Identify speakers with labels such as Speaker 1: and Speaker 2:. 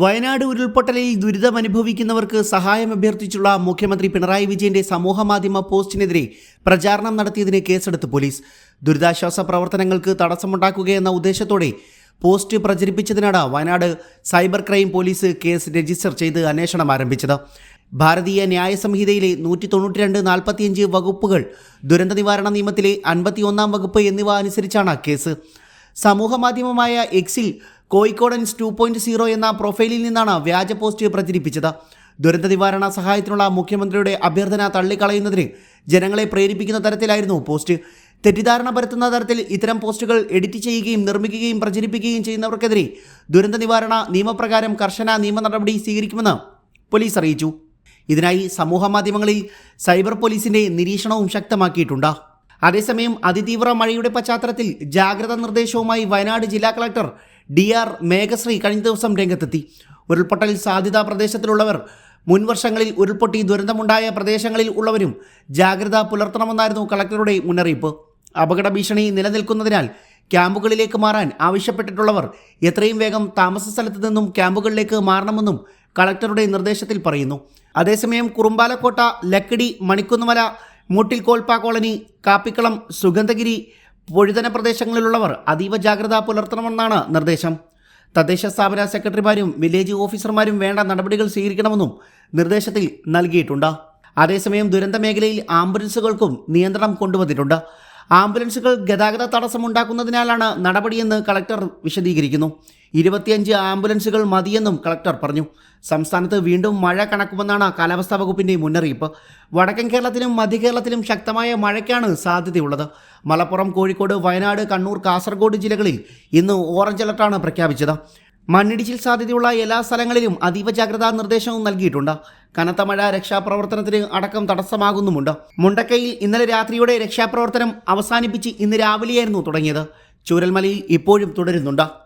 Speaker 1: വയനാട് ഉരുൾപൊട്ടലിൽ ദുരിതമനുഭവിക്കുന്നവർക്ക് സഹായം അഭ്യർത്ഥിച്ചുള്ള മുഖ്യമന്ത്രി പിണറായി വിജയന്റെ സമൂഹമാധ്യമ പോസ്റ്റിനെതിരെ പ്രചാരണം നടത്തിയതിന് കേസെടുത്ത് പോലീസ്. ദുരിതാശ്വാസ പ്രവർത്തനങ്ങൾക്ക് തടസ്സമുണ്ടാക്കുകയെന്ന ഉദ്ദേശത്തോടെ post പ്രചരിപ്പിച്ചതിനാണ് Wayanad cyber crime police case register ചെയ്ത് അന്വേഷണം ആരംഭിച്ചത്. ഭാരതീയ ന്യായ സംഹിതയിലെ നൂറ്റി തൊണ്ണൂറ്റി രണ്ട് നാൽപ്പത്തിയഞ്ച് വകുപ്പുകൾ ദുരന്ത നിവാരണ നിയമത്തിലെ അൻപത്തിയൊന്നാം വകുപ്പ് എന്നിവ അനുസരിച്ചാണ് കേസ്. സമൂഹമാധ്യമമായ എക്സിൽ കോഴിക്കോടൻസ് ടു പോയിന്റ് സീറോ എന്ന പ്രൊഫൈലിൽ നിന്നാണ് വ്യാജ പോസ്റ്റ് പ്രചരിപ്പിച്ചത്. ദുരന്ത നിവാരണ സഹായത്തിനുള്ള മുഖ്യമന്ത്രിയുടെ അഭ്യർത്ഥന തള്ളിക്കളയുന്നതിന് ജനങ്ങളെ പ്രേരിപ്പിക്കുന്ന തരത്തിലായിരുന്നു പോസ്റ്റ്. തെറ്റിദ്ധാരണ പരത്തുന്ന തരത്തിൽ ഇത്തരം പോസ്റ്റുകൾ എഡിറ്റ് ചെയ്യുകയും നിർമ്മിക്കുകയും പ്രചരിപ്പിക്കുകയും ചെയ്യുന്നവർക്കെതിരെ ദുരന്ത നിവാരണ നിയമപ്രകാരം കർശന നിയമ നടപടി സ്വീകരിക്കുമെന്ന് പോലീസ് അറിയിച്ചു. ഇതിനായി സമൂഹ മാധ്യമങ്ങളിൽ സൈബർ പോലീസിന്റെ നിരീക്ഷണവും ശക്തമാക്കിയിട്ടുണ്ട്. അതേസമയം അതിതീവ്ര മഴയുടെ പശ്ചാത്തലത്തിൽ ജാഗ്രതാ നിർദ്ദേശവുമായി വയനാട് ജില്ലാ കളക്ടർ ഡി ആർ മേഘശ്രീ കഴിഞ്ഞ ദിവസം രംഗത്തെത്തി. ഉരുൾപൊട്ടൽ സാധ്യതാ പ്രദേശത്തിലുള്ളവർ മുൻവർഷങ്ങളിൽ ഉരുൾപൊട്ടി ദുരന്തമുണ്ടായ പ്രദേശങ്ങളിൽ ഉള്ളവരും ജാഗ്രത പുലർത്തണമെന്നായിരുന്നു കളക്ടറുടെ മുന്നറിയിപ്പ്. അപകട ഭീഷണി നിലനിൽക്കുന്നതിനാൽ ക്യാമ്പുകളിലേക്ക് മാറാൻ ആവശ്യപ്പെട്ടിട്ടുള്ളവർ എത്രയും വേഗം താമസ സ്ഥലത്ത് നിന്നും ക്യാമ്പുകളിലേക്ക് മാറണമെന്നും കളക്ടറുടെ നിർദ്ദേശത്തിൽ പറയുന്നു. അതേസമയം കുറുമ്പാലക്കോട്ട ലക്കിടി മണിക്കുന്നുമല മൂട്ടിൽ കോൽപ്പ കോളനി കാപ്പിക്കളം സുഗന്ധഗിരി പൊഴുതന പ്രദേശങ്ങളിലുള്ളവർ അതീവ ജാഗ്രത പുലർത്തണമെന്നാണ് നിർദ്ദേശം. തദ്ദേശ സ്ഥാപന സെക്രട്ടറിമാരും വില്ലേജ് ഓഫീസർമാരും വേണ്ട നടപടികൾ സ്വീകരിക്കണമെന്നും നിർദ്ദേശത്തിൽ നൽകിയിട്ടുണ്ട്. അതേസമയം ദുരന്ത മേഖലയിൽ ആംബുലൻസുകൾക്കും നിയന്ത്രണം കൊണ്ടുവന്നിട്ടുണ്ട്. ആംബുലൻസുകൾ ഗതാഗത തടസ്സമുണ്ടാക്കുന്നതിനാലാണ് നടപടിയെന്ന് കളക്ടർ വിശദീകരിക്കുന്നു. ഇരുപത്തിയഞ്ച് ആംബുലൻസുകൾ മതിയെന്നും കളക്ടർ പറഞ്ഞു. സംസ്ഥാനത്ത് വീണ്ടും മഴ കണക്കുമെന്നാണ് കാലാവസ്ഥാ വകുപ്പിന്റെ മുന്നറിയിപ്പ്. വടക്കൻ കേരളത്തിലും മധ്യകേരളത്തിലും ശക്തമായ മഴയ്ക്കാണ് സാധ്യതയുള്ളത്. മലപ്പുറം കോഴിക്കോട് വയനാട് കണ്ണൂർ കാസർഗോഡ് ജില്ലകളിൽ ഇന്ന് ഓറഞ്ച് അലർട്ടാണ് പ്രഖ്യാപിച്ചത്. മണ്ണിടിച്ചിൽ സാധ്യതയുള്ള എല്ലാ സ്ഥലങ്ങളിലും അതീവ ജാഗ്രതാ നിർദ്ദേശവും നൽകിയിട്ടുണ്ട്. കനത്ത മഴ രക്ഷാപ്രവർത്തനത്തിന് അടക്കം തടസ്സമാകുന്നുമുണ്ട്. മുണ്ടക്കയിൽ ഇന്നലെ രാത്രിയോടെ രക്ഷാപ്രവർത്തനം അവസാനിപ്പിച്ച് ഇന്ന് രാവിലെയായിരുന്നു തുടങ്ങിയത്. ചൂരൽമലയിൽ ഇപ്പോഴും തുടരുന്നുണ്ട്.